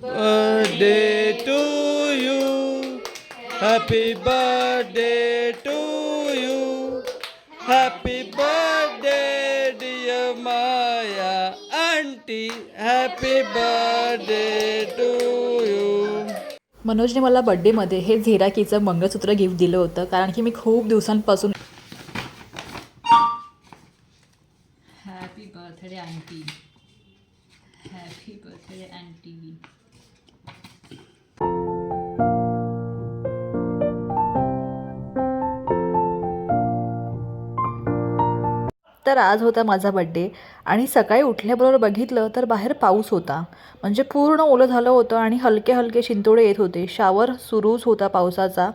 birthday to you. Happy birthday to you. Happy birthday, dear Maya auntie. Happy birthday to you. मनोजने मला बड्डेमध्ये हे झेराकीचं मंगळसूत्र gift दिलं होतं कारण की मी खूप दिवसांपासून happy birthday aunty happy birthday aunty तर आज होता माझा बड्डे आणि सकाळी उठल्याबरोबर बघितलं तर बाहेर पाऊस होता. म्हणजे पूर्ण ओलं झालं होतं आणि हलके हलके शिंतोडे येत होते. शावर सुरूच होता पावसाचा.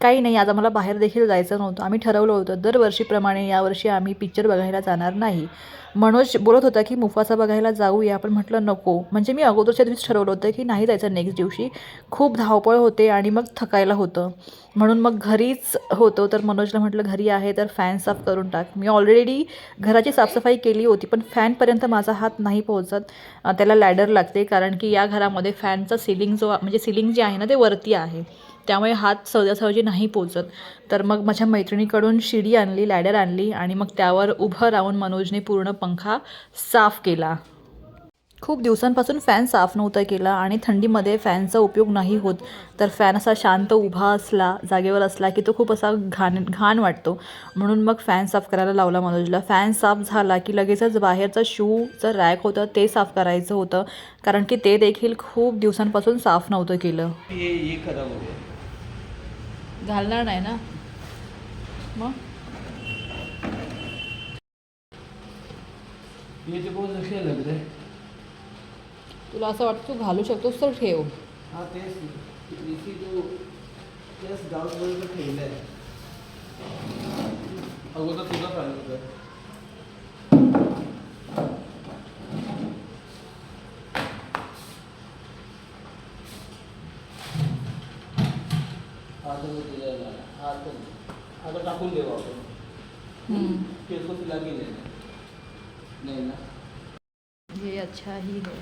काही नाही आज आम्हाला बाहेर देखील जायचं नव्हतं. आम्ही ठरवलं होतं दरवर्षीप्रमाणे यावर्षी आम्ही पिक्चर बघायला जाणार नाही. मनोज बोलत होता की मुफासा बघायला जाऊया. आपण म्हटलं नको. म्हणजे मी अगोदरच्या दिवशी ठरवलं होतं की नाही जायचं नेक्स्ट दिवशी. खूप धावपळ होते आणि मग थकायला होतं. म्हणून मग घरीच होतो. तर मनोजला म्हटलं घरी आहे तर फॅन साफ करून टाक. मी ऑलरेडी घराची साफसफाई केली होती पण फॅनपर्यंत माझा हात नाही पोहोचत. त्याला लॅडर लागते कारण की या घरामध्ये फॅनचा सिलिंग जो म्हणजे सिलिंग जे आहे ना ते वरती आहे. त्यामुळे हात सहजासहजी नाही पोचत. तर मग माझ्या मैत्रिणीकडून शिडी आणली लॅडर आणली आणि मग त्यावर उभं राहून मनोजने पूर्ण पंखा साफ केला. खूप दिवसांपासून फॅन साफ नव्हता केला आणि थंडीमध्ये फॅनचा उपयोग नाही होत. तर फॅन असा शांत उभा असला जागेवर असला की तो खूप असा घाण घाण वाटतो. म्हणून मग फॅन साफ करायला लावला मनोजला. फॅन साफ झाला की लगेचच बाहेरचा शूचं रॅक होतं ते साफ करायचं होतं. कारण की ते देखील खूप दिवसांपासून साफ नव्हतं केलं. घालणार नाही ना? मग? ये तो बहुत अच्छे लग रहे तुला असं वाटतं तू घालू शकतोस तर ठेव. हा तेच इथे तो तेच डाऊट बरोबर ठेवलं आहे अगोदर तुझा होतं. आता टाकून देऊ आपण. केस तिला गेले नाही ना? ये अच्छा ही है.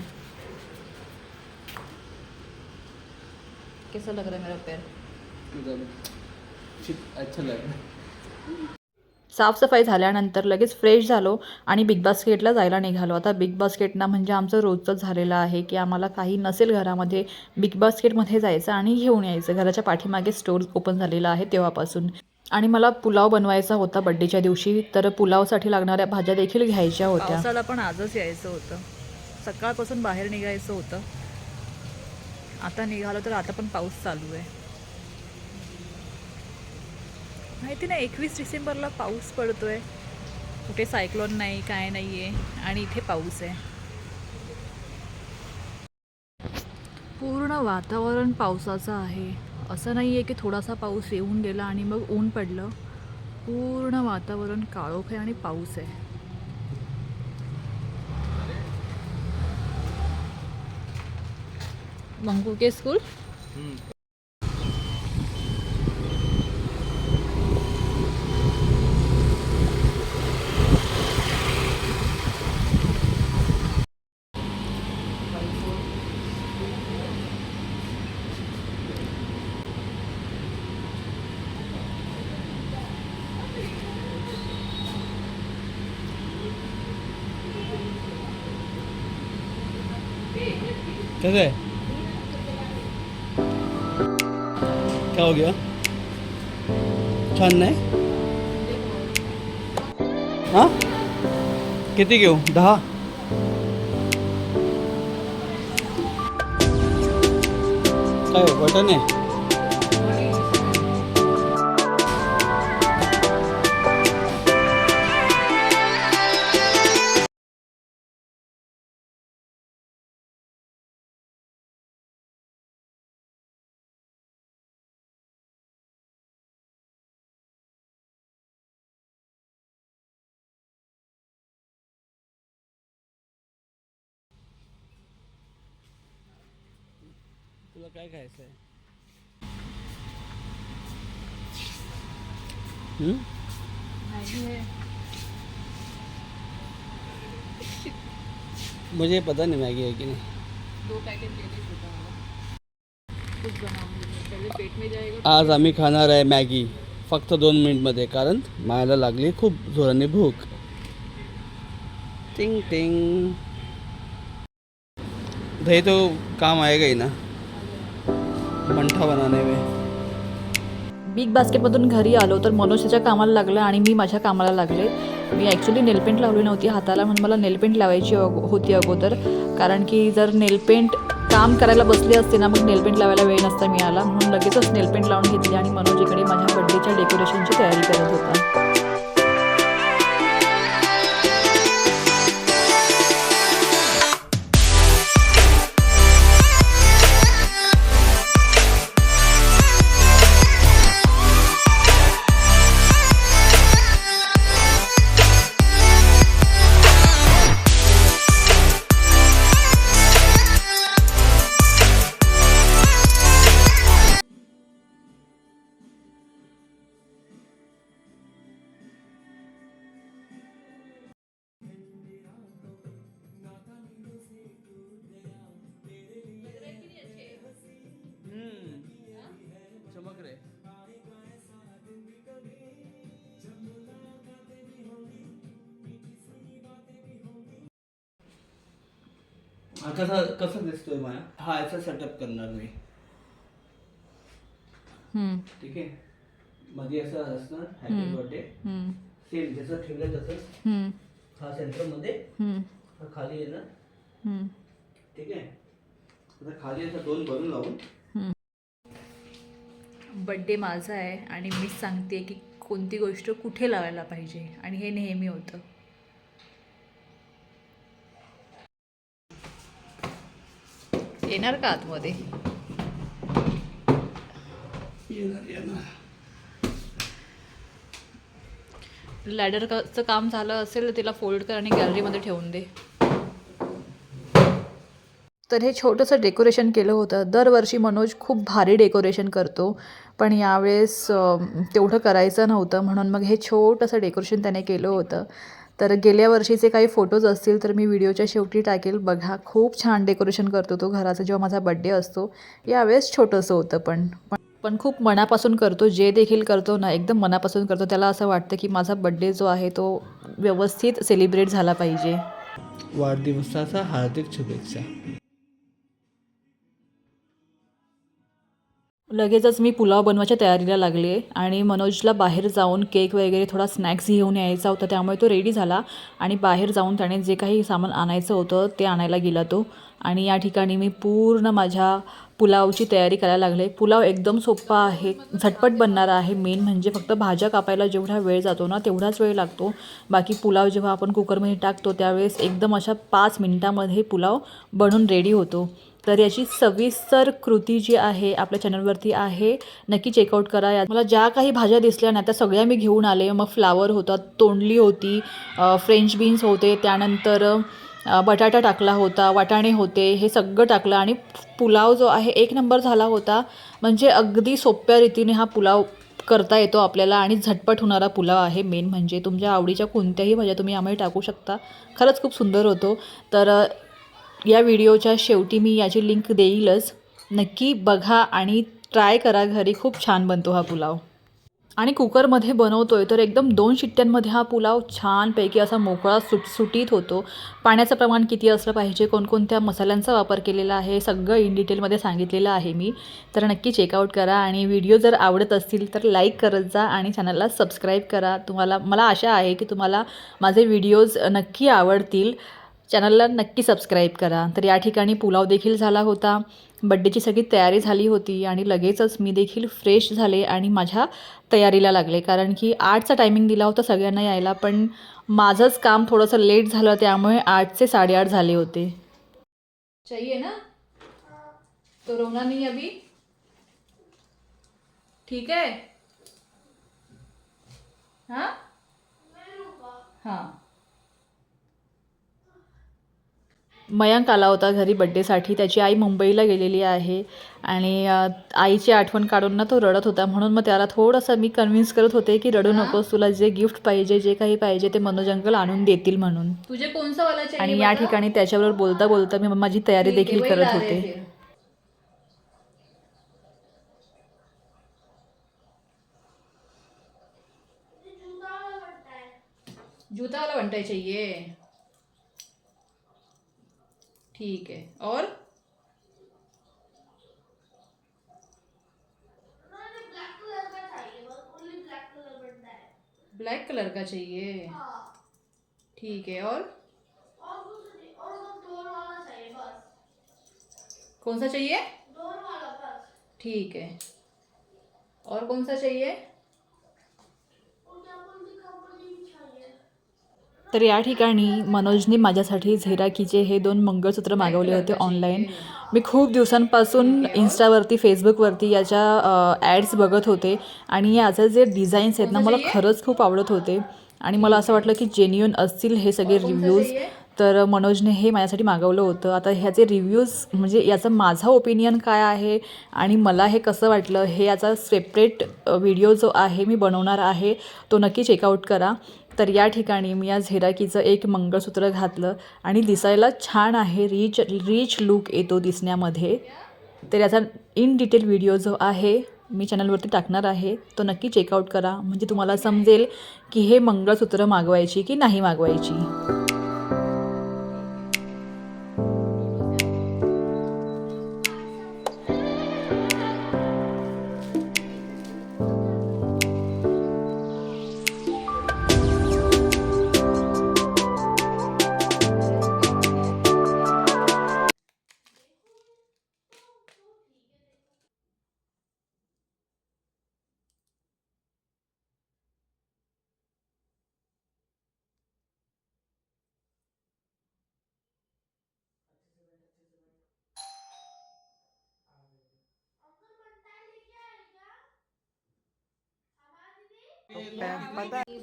कैसा लग रहा है मेरा पैर? अच्छा लग साफसफाई झाल्यानंतर लगेच फ्रेश झालो आणि बिग बास्केटला जायला निघालो. आता बिग बास्केटना म्हणजे आमचं रोजचंच झालेलं आहे की आम्हाला काही नसेल घरामध्ये बिग बास्केटमध्ये जायचं आणि घेऊन यायचं. घराच्या पाठीमागे स्टोर ओपन झालेला आहे तेव्हापासून. आणि मला पुलाव बनवायचा होता बड्डेच्या दिवशी तर पुलावसाठी लागणाऱ्या भाज्या देखील घ्यायच्या होत्या. पण आजच यायचं होतं. सकाळपासून बाहेर निघायचं होतं. आता निघालो तर आता पण पाऊस चालू आहे. माहिती नाही एकवीस डिसेंबरला पाऊस पडतोय. कुठे सायक्लोन नाही काय नाही आहे आणि इथे पाऊस आहे. पूर्ण वातावरण पावसाचं आहे. असं नाही आहे की थोडासा पाऊस येऊन गेला आणि मग ऊन पडलं. पूर्ण वातावरण काळोख आहे आणि पाऊस आहे. मंगू के स्कूल कैसे है क्या हो गया? छान नाही? हां? किती घेऊ? दहा? काय हो, बटन आहे? तुला काय खायचं आहे? मुझे पता नहीं मैगी है कि नहीं। दो पैकेट ले लीजिए कुछ बनाऊंगी पहले पेट में जाएगा आज आम्ही खाणार आहे मॅगी। फक्त दोन मिनिटमध्ये कारण मायाला लागली खूप जोराने भूक। टिंग टिंग। दही तो काम आएगा ही ना। मंठा बनाने में। बिग बास्केटमधून घरी आलो तर मनोज त्याच्या कामाला लागला आणि मी माझ्या कामाला लागले. मी ॲक्च्युली नेलपेंट लावली नव्हती हाताला म्हणून मला नेलपेंट लावायची अगो- होती अगोदर. कारण की जर नेलपेंट काम करायला बसले असते ना मग नेलपेंट लावायला वेळ नसता मिळाला. म्हणून लगेचच नेलपेंट लावून घेतली आणि मनोज इकडे माझ्या बड्डेच्या डेकोरेशनची तयारी करत होता. हा कसा कसा दिसतोय माया? हा याचा सेटअप करणार मी. ठीक आहे? मध्ये असं असणार हॅपी बर्थडे सेम जसं ठेवलं तसं हा सेंटरमध्ये. हा खाली येणार ठीक आहे? आता खाली असं दोन भरून लावून. बड्डे माझा आहे आणि मीच सांगते की कोणती गोष्ट कुठे लावायला पाहिजे आणि हे नेहमी होतं. येणार का आतमध्ये? येणार येणार. लॅडरचं काम झालं असेल तर तिला फोल्ड कर आणि गॅलरीमध्ये ठेवून दे. तर हे छोटंसं डेकोरेशन केलं होतं. दरवर्षी मनोज खूप भारी डेकोरेशन करतो. पण यावेळेस तेवढं करायचं नव्हतं. म्हणून मग हे छोटंसं डेकोरेशन त्याने केलं होतं. तर गेल्या वर्षीचे काही फोटोज असतील तर मी व्हिडिओच्या शेवटी टाकेल. बघा खूप छान डेकोरेशन करतो तो घराचा जेव्हा माझा बड्डे असतो. यावेळेस छोटंसं होतं पण. पण- पण खूप मनापासून करतो जे देखील करतो ना एकदम मनापासून करतो. त्याला असं वाटतं की माझा बड्डे जो आहे तो व्यवस्थित सेलिब्रेट झाला पाहिजे. वाढदिवसाचा हार्दिक शुभेच्छा. लगेचच मी पुलाव बनवायच्या तयारीला लागले आणि मनोजला बाहेर जाऊन केक वगैरे थोडा स्नॅक्स घेऊन यायचा होता त्यामुळे तो रेडी झाला आणि बाहेर जाऊन त्याने जे काही सामान आणायचं होतं ते आणायला गेला तो. आणि या ठिकाणी मी पूर्ण माझ्या पुलावची तयारी करायला लागले. पुलाव एकदम सोपा आहे झटपट बनणारा आहे. मेन म्हणजे फक्त भाज्या कापायला जेवढा वेळ जातो ना तेवढाच वेळ लागतो. बाकी पुलाव जेव्हा आपण कुकरमध्ये टाकतो त्यावेळेस एकदम अशा पाच मिनटामध्ये पुलाव बनून रेडी होतो. तर याची सविस्तर कृती जी आहे आपल्या चॅनलवरती आहे. नक्की चेकआउट करा. यात मला ज्या काही भाज्या दिसल्या ना त्या सगळ्या मी घेऊन आले. मग फ्लावर होता तोंडली होती फ्रेंच बीन्स होते त्यानंतर बटाटा टाकला होता वाटाणे होते हे सगळं टाकलं आणि पुलाव जो आहे एक नंबर झाला होता. म्हणजे अगदी सोप्या रीतीने हा पुलाव करता येतो आपल्याला आणि झटपट होणारा पुलाव आहे. मेन म्हणजे तुमच्या आवडीच्या कोणत्याही भाज्या तुम्ही यामध्ये टाकू शकता. खरंच खूप सुंदर होतो. तर या व्हिडिओच्या शेवटी मी याची लिंक देईलच. नक्की बघा आणि ट्राय करा. घरी खूप छान बनतो हा पुलाव. आणि कुकरमध्ये बनवतो आहे तर एकदम दोन शिट्ट्यांमध्ये हा पुलाव छानपैकी असा मोकळा सुटसुटीत होतो. पाण्याचं प्रमाण किती असलं पाहिजे? कोणकोणत्या मसाल्यांचा वापर केलेला आहे? सगळं इन डिटेलमध्ये सांगितलेलं आहे मी. तर नक्की चेकआउट करा आणि व्हिडिओ जर आवडत असतील तर लाईक करत जा आणि चॅनलला सबस्क्राईब करा. तुम्हाला मला आशा आहे की तुम्हाला माझे व्हिडिओज नक्की आवडतील. चॅनलला नक्की सबस्क्राईब करा. तर या ठिकाणी पुलाव देखील झाला होता. बड्डेची सगळी तयारी झाली होती आणि लगेचच मी देखील फ्रेश झाले आणि माझ्या तयारीला लागले. कारण की आठचा टायमिंग दिला होता सगळ्यांना यायला पण माझंच काम थोडंसं लेट झालं त्यामुळे आठचे साडेआठ झाले होते. चाहिए ना? तो रोना नहीं अभी? ठीक है हाँ? हाँ. मयांक आला होता घरी बड्डेसाठी त्याची आई मुंबईला गेलेली आहे. आणि आईची आठवण काढून ना तो रडत होता. म्हणून मग त्याला थोडंसं मी कन्व्हिन्स करत होते की रडू नकोस तुला जे गिफ्ट पाहिजे जे काही पाहिजे ते मनोज अंकल आणून देतील म्हणून. तुझे आणि या? ठिकाणी त्याच्याबरोबर बोलता बोलता मी माझी तयारी देखील करत होते. जूता वाला चाहिए ठीक है। और? ब्लैक कलर का चाहिए ठीक है और? कौन सा चाहिए? ठीक है। और कौन सा चाहिए? तर या ठिकाणी मनोजने माझ्यासाठी झेराकीचे हे दोन मंगळसूत्र मागवले होते ऑनलाईन मी खूप दिवसांपासून इन्स्टावरती फेसबुकवरती याच्या ॲड्स बघत होते आणि याचं जे डिझाईन्स आहेत ना मला खरंच खूप आवडत होते. आणि मला असं वाटलं की जेन्युन असतील हे सगळे रिव्ह्यूज तर मनोजने हे माझ्यासाठी मागवलं होतं. आता ह्याचे रिव्ह्यूज म्हणजे याचं माझा ओपिनियन काय आहे आणि मला हे कसं वाटलं हे याचा सेपरेट व्हिडिओ जो आहे मी बनवणार आहे तो नक्की चेकआउट करा. तर या ठिकाणी मी या झेराकीचं एक मंगळसूत्र घातलं आणि दिसायला छान आहे. रिच रिच लुक येतो दिसण्यामध्ये. तर याचा इन डिटेल व्हिडिओ जो आहे मी चॅनलवरती टाकणार आहे. तो नक्की चेकआउट करा. म्हणजे तुम्हाला समजेल की हे मंगळसूत्र मागवायची की नाही मागवायची.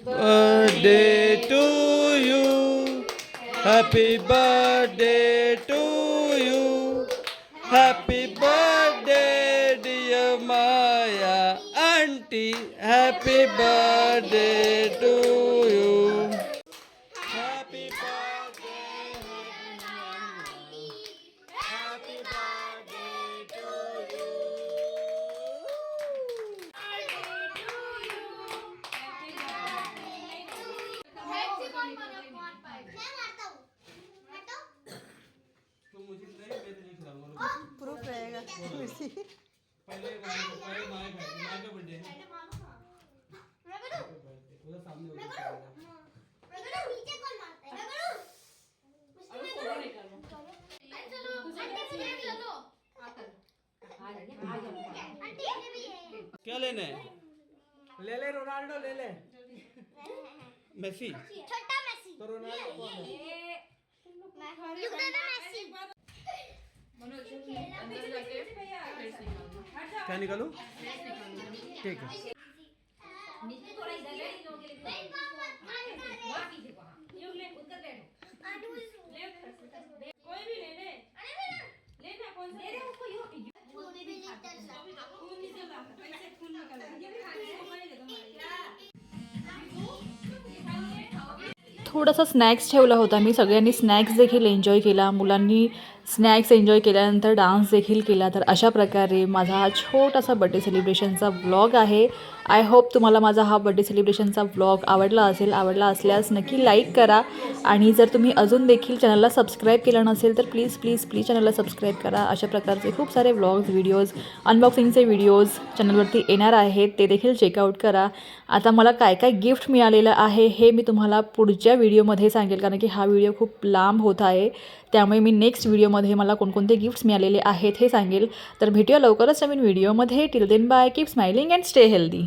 Birthday to you. Happy birthday to you. Happy birthday, dear Maya Auntie. Happy birthday to you. रहेगा पहले पहले माए खाएगी माए का बर्थडे है पूरा सामने हो गया क्या लेना? है ले ले रोनाल्डो ले ले. मेसी. छोटा मेसी. तो रोनाल्डो कौन है। क्या निकालूं ठीक है थोडासा स्नॅक्स ठेवला होता मी. सगळ्यांनी स्नॅक्स देखील एन्जॉय केला. मुलांनी स्नॅक्स एन्जॉय केल्यानंतर डान्स देखील केला. तर अशा प्रकारे माझा हा छोटासा बड्डे सेलिब्रेशनचा व्लॉग आहे. आय होप तुम्हाला माझा हा बड्डे सेलिब्रेशनचा व्लॉग आवडला असेल. आवडला असल्यास नक्की लाईक करा. आणि जर तुम्ही अजून देखील चॅनलला सबस्क्राईब केलं नसेल तर प्लीज प्लीज प्लीज चॅनलला सबस्क्राईब करा. अशा प्रकारचे खूप सारे व्लॉग्स व्हिडिओज अनबॉक्सिंगचे व्हिडिओज चॅनलवरती येणार आहेत. ते देखील चेकआउट करा. आता मला काय काय गिफ्ट मिळालेलं आहे हे मी तुम्हाला पुढच्या व्हिडिओमध्ये सांगेल. कारण की हा व्हिडिओ खूप लांब होत आहे. त्यामुळे मी नेक्स्ट व्हिडिओमध्ये मला कोणकोणते गिफ्ट्स मिळालेले आहेत हे सांगेल. तर भेटूया लवकरच नवीन व्हिडिओमध्ये till then bye keep smiling and stay healthy